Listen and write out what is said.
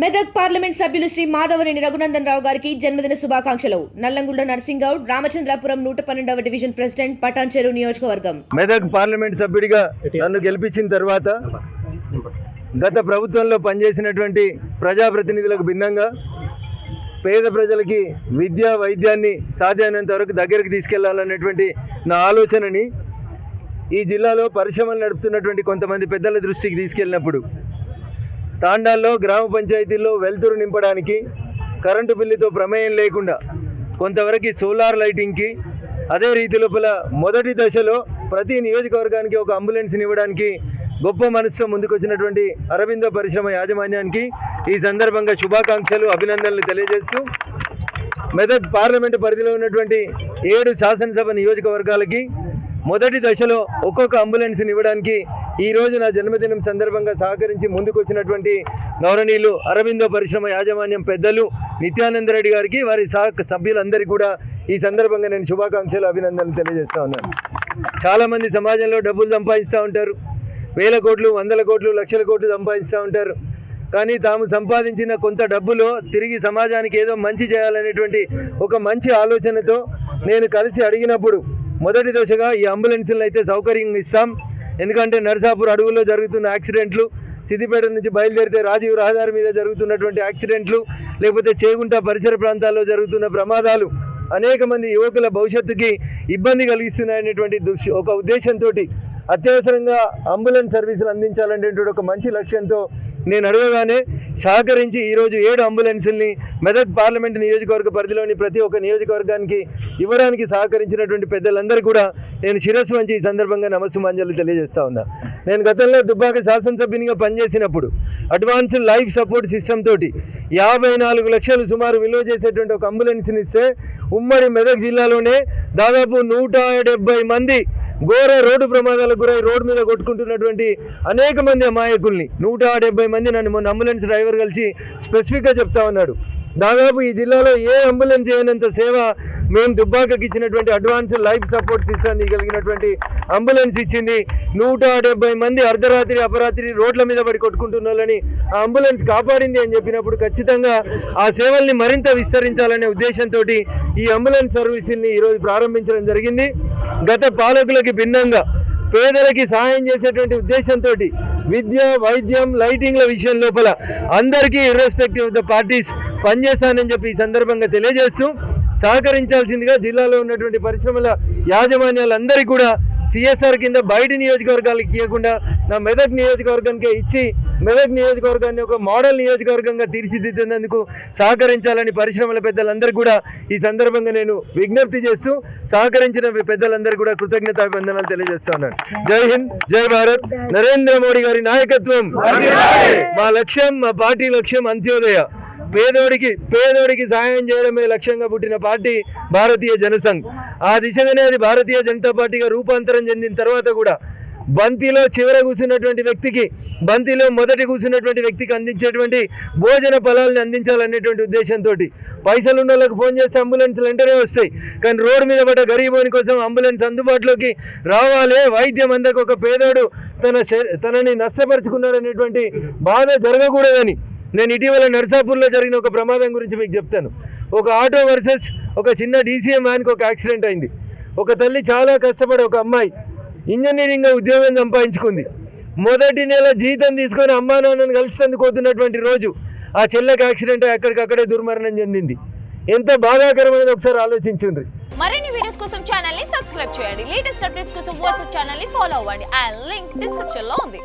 Medak parliament సభ్యులు శ్రీ మాధవరేని రఘునందన్ రావు గారికి జన్మదిన శుభాకాంక్షలు. నల్లంగుండ నర్సింగౌడ్ రామచంద్రాపురం నూట పన్నెండవ డివిజన్ ప్రెసిడెంట్ పటాన్చెరు నియోజకవర్గం. మెదక్ పార్లమెంట్ సభ్యుడిగా నన్ను గెలిపించిన తర్వాత గత ప్రభుత్వంలో పనిచేసినటువంటి ప్రజాప్రతినిధులకు భిన్నంగా పేద ప్రజలకి విద్య వైద్యాన్ని సాధ్యమైనంత వరకు దగ్గరికి తీసుకెళ్ళాలనేటువంటి నా ఆలోచనని ఈ జిల్లాలో పరిశ్రమలు నడుపుతున్నటువంటి కొంతమంది పెద్దల దృష్టికి తీసుకెళ్ళినప్పుడు తాండాల్లో గ్రామ పంచాయతీల్లో వెలుతురు నింపడానికి కరెంటు బిల్లుతో ప్రమేయం లేకుండా కొంతవరకు సోలార్ లైటింగ్కి అదే రీతి లోపల మొదటి దశలో ప్రతి నియోజకవర్గానికి ఒక అంబులెన్స్ని ఇవ్వడానికి గొప్ప మనసుతో ముందుకొచ్చినటువంటి అరవింద పరిశ్రమ యాజమాన్యానికి ఈ సందర్భంగా శుభాకాంక్షలు అభినందనలు తెలియజేస్తూ మెదక్ పార్లమెంటు పరిధిలో ఉన్నటువంటి ఏడు శాసనసభ నియోజకవర్గాలకి మొదటి దశలో ఒక్కొక్క అంబులెన్స్ని ఇవ్వడానికి ఈ రోజు నా జన్మదినం సందర్భంగా సహకరించి ముందుకు వచ్చినటువంటి గౌరవనీయులు అరవిందో పరిశ్రమ యాజమాన్యం పెద్దలు నిత్యానంద రెడ్డి గారికి వారి సహ సభ్యులందరికీ కూడా ఈ సందర్భంగా నేను శుభాకాంక్షలు అభినందనలు తెలియజేస్తా ఉన్నాను. చాలామంది సమాజంలో డబ్బులు సంపాదిస్తూ ఉంటారు. వేల కోట్లు వందల కోట్లు లక్షల కోట్లు సంపాదిస్తూ ఉంటారు. కానీ తాము సంపాదించిన కొంత డబ్బులో తిరిగి సమాజానికి ఏదో మంచి చేయాలనేటువంటి ఒక మంచి ఆలోచనతో నేను కలిసి అడిగినప్పుడు మొదటి దశగా ఈ అంబులెన్సులను అయితే సౌకర్యంగా ఇస్తాం. ఎందుకంటే నర్సాపూర్ అడవుల్లో జరుగుతున్న యాక్సిడెంట్లు సిద్దిపేట నుంచి బయలుదేరితే రాజీవ్ రహదారి మీద జరుగుతున్నటువంటి యాక్సిడెంట్లు లేకపోతే చేగుంట పరిసర ప్రాంతాల్లో జరుగుతున్న ప్రమాదాలు అనేక మంది యువకుల భవిష్యత్తుకి ఇబ్బంది కలిగిస్తున్నాయనేటువంటి దుష్ ఒక ఉద్దేశంతో అత్యవసరంగా అంబులెన్స్ సర్వీసులు అందించాలనేటువంటి ఒక మంచి లక్ష్యంతో నేను అడగగానే సహకరించి ఈరోజు ఏడు అంబులెన్సుల్ని మెదక్ పార్లమెంట్ నియోజకవర్గ పరిధిలోని ప్రతి ఒక్క నియోజకవర్గానికి ఇవ్వడానికి సహకరించినటువంటి పెద్దలందరూ కూడా నేను శిరస్సు వంచి ఈ సందర్భంగా నమస్సుమాంజలు తెలియజేస్తా ఉన్నా. నేను గతంలో దుబ్బాక శాసనసభ్యునిగా పనిచేసినప్పుడు అడ్వాన్స్ లైఫ్ సపోర్ట్ సిస్టమ్ తోటి యాభై నాలుగు లక్షలు సుమారు విలువ చేసేటువంటి ఒక అంబులెన్స్ని ఇస్తే ఉమ్మడి మెదక్ జిల్లాలోనే దాదాపు నూట మంది ఘోర రోడ్డు ప్రమాదాలకు గురై రోడ్డు మీద కొట్టుకుంటున్నటువంటి అనేక మంది అమాయకుల్ని. నూట డెబ్బై మంది నన్ను మొన్న అంబులెన్స్ డ్రైవర్ కలిసి స్పెసిఫిక్గా చెప్తా ఉన్నాడు. దాదాపు ఈ జిల్లాలో ఏ అంబులెన్స్ చేయనంత సేవ మేము దుబ్బాకకి ఇచ్చినటువంటి అడ్వాన్స్ లైఫ్ సపోర్ట్ సిస్టమ్ కలిగినటువంటి అంబులెన్స్ ఇచ్చింది. నూట డెబ్బై మంది అర్ధరాత్రి అపరాత్రి రోడ్ల మీద పడి కొట్టుకుంటున్నారని ఆ అంబులెన్స్ కాపాడింది అని చెప్పినప్పుడు ఖచ్చితంగా ఆ సేవల్ని మరింత విస్తరించాలనే ఉద్దేశంతో ఈ అంబులెన్స్ సర్వీసుల్ని ఈరోజు ప్రారంభించడం జరిగింది. గత పాలకులకి భిన్నంగా పేదలకి సహాయం చేసేటువంటి ఉద్దేశంతో విద్య వైద్యం లైటింగ్ల విషయం లోపల అందరికీ ఇర్రెస్పెక్టివ్ ఆఫ్ ద పార్టీస్ పనిచేస్తానని చెప్పి ఈ సందర్భంగా తెలియజేస్తూ సహకరించాల్సిందిగా జిల్లాలో ఉన్నటువంటి పరిశ్రమల యాజమాన్యాలందరికీ కూడా సిఎస్ఆర్ కింద బయట నియోజకవర్గాలకు ఇవ్వకుండా నా మెదక్ నియోజకవర్గానికే ఇచ్చి మెదక్ నియోజకవర్గాన్ని ఒక మోడల్ నియోజకవర్గంగా తీర్చిదిద్దేందుకు సహకరించాలని పరిశ్రమల పెద్దలందరూ కూడా ఈ సందర్భంగా నేను విజ్ఞప్తి చేస్తూ సహకరించిన పెద్దలందరూ కూడా కృతజ్ఞతాభివందనాలు తెలియజేస్తున్నాను. జై హింద్ జై భారత్. నరేంద్ర మోడీ గారి నాయకత్వం. మా లక్ష్యం మా పార్టీ లక్ష్యం అంత్యోదయ. పేదోడికి పేదోడికి సహాయం చేయడమే లక్ష్యంగా పుట్టిన పార్టీ భారతీయ జనసంఘ్. ఆ దిశగానే అది భారతీయ జనతా పార్టీగా రూపాంతరం చెందిన తర్వాత కూడా బంతిలో చివర కూర్చున్నటువంటి వ్యక్తికి బంతిలో మొదటి కూర్చున్నటువంటి వ్యక్తికి అందించేటువంటి భోజన ఫలాలను అందించాలనేటువంటి ఉద్దేశంతో పైసలు ఉన్న వాళ్ళకి ఫోన్ చేస్తే అంబులెన్స్లు వెంటనే వస్తాయి. కానీ రోడ్డు మీద పడ్డ గరీబోని కోసం అంబులెన్స్ అందుబాటులోకి రావాలి. వైద్యం అందక ఒక పేదోడు తన తనని నష్టపరుచుకున్నాడు అనేటువంటి బాధ జరగకూడదని నేను ఇటీవల నర్సాపూర్లో జరిగిన ఒక ప్రమాదం గురించి మీకు చెప్తాను. ఒక ఆటో వర్సెస్ ఒక చిన్న డీసీఎం వ్యాన్కి ఒక యాక్సిడెంట్ అయింది. ఒక తల్లి చాలా కష్టపడి ఒక అమ్మాయి ఇంజనీరింగ్ ఉద్యోగం సంపాదించుకుంది. మొదటి నెల జీతం తీసుకొని అమ్మా నాన్నను కలిసినందుకు పోతున్నటువంటి రోజు ఆ చెల్లెకి యాక్సిడెంట్ అయి అక్కడికక్కడే దుర్మరణం చెందింది. ఎంత బాధాకరమైనది ఒకసారి ఆలోచించండి మరిన్ని వీడియోస్ కోసం ఛానల్ని సబ్స్క్రైబ్ చేయండి. లేటెస్ట్ అప్డేట్స్ కోసం వాట్సాప్ ఛానల్ని ఫాలో అవ్వండి. అండ్ లింక్ డిస్క్రిప్షన్లో ఉంది.